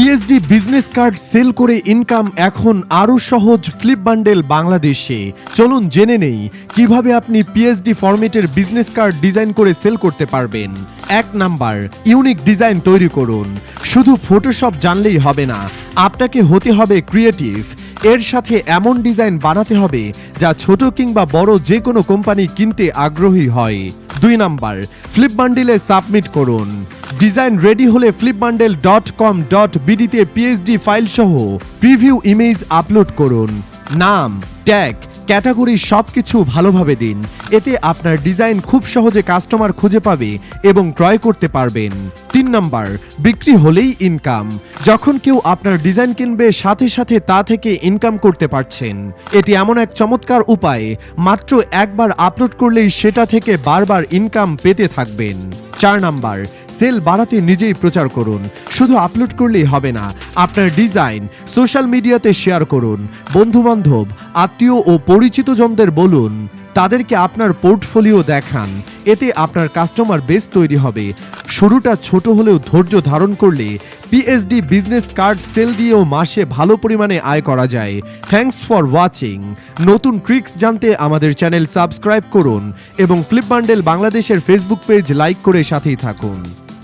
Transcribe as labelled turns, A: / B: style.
A: PSD business card sell করে income এখন আরও সহজ ফ্লিপ বান্ডেল বাংলাদেশে। চলুন জেনে নেই কীভাবে আপনি পিএসডি ফরম্যাটের বিজনেস কার্ড ডিজাইন করে সেল করতে পারবেন। এক নাম্বার ইউনিক ডিজাইন তৈরি করুন। শুধু ফটোশপ জানলেই হবে না, আপনাকে হতে হবে ক্রিয়েটিভ এর সাথে এমন ডিজাইন বানাতে হবে যা ছোট কিংবা বড় যে কোনো কোম্পানি কিনতে আগ্রহী হয়। দুই নাম্বার ফ্লিপ বান্ডিলে সাবমিট করুন। ডিজাইন রেডি হলে flip bundle dot com dot বিডিতে PhD file সহ প্রিভিউ ইমেজ আপলোড করুন। নাম ট্যাগ ক্যাটাগরি সব কিছু ভালোভাবে দিন। এতে আপনার ডিজাইন খুব সহজে কাস্টমার খুঁজে পাবে এবং ক্রয় করতে পারবেন। তিন নাম্বার, বিক্রি হলেই ইনকাম যখন কেউ আপনার ডিজাইন কিনবে, সাথে সাথে তা থেকে ইনকাম করতে পারছেন। এটি এমন এক চমৎকার উপায়, মাত্র একবার আপলোড করলেই সেটা থেকে বারবার ইনকাম পেতে থাকবেন। চার নাম্বার সেল বাড়াতে নিজেই প্রচার করুন। শুধু আপলোড করলেই হবে না, আপনার ডিজাইন সোশ্যাল মিডিয়াতে শেয়ার করুন। বন্ধু বান্ধব আত্মীয় ও পরিচিত জনদের বলুন, তাদেরকে আপনার পোর্টফোলিও দেখান। এতে আপনার কাস্টমার বেস তৈরি হবে। শুরুটা ছোট হলেও ধৈর্য ধারণ করলে পিএসডি বিজনেস কার্ড সেল দিয়েও মাসে ভালো পরিমাণে আয় করা যায়। থ্যাঙ্কস ফর ওয়াচিং নতুন ট্রিক্স জানতে আমাদের চ্যানেল সাবস্ক্রাইব করুন এবং ফ্লিপ বান্ডেল বাংলাদেশের ফেসবুক পেজ লাইক করে সাথেই থাকুন।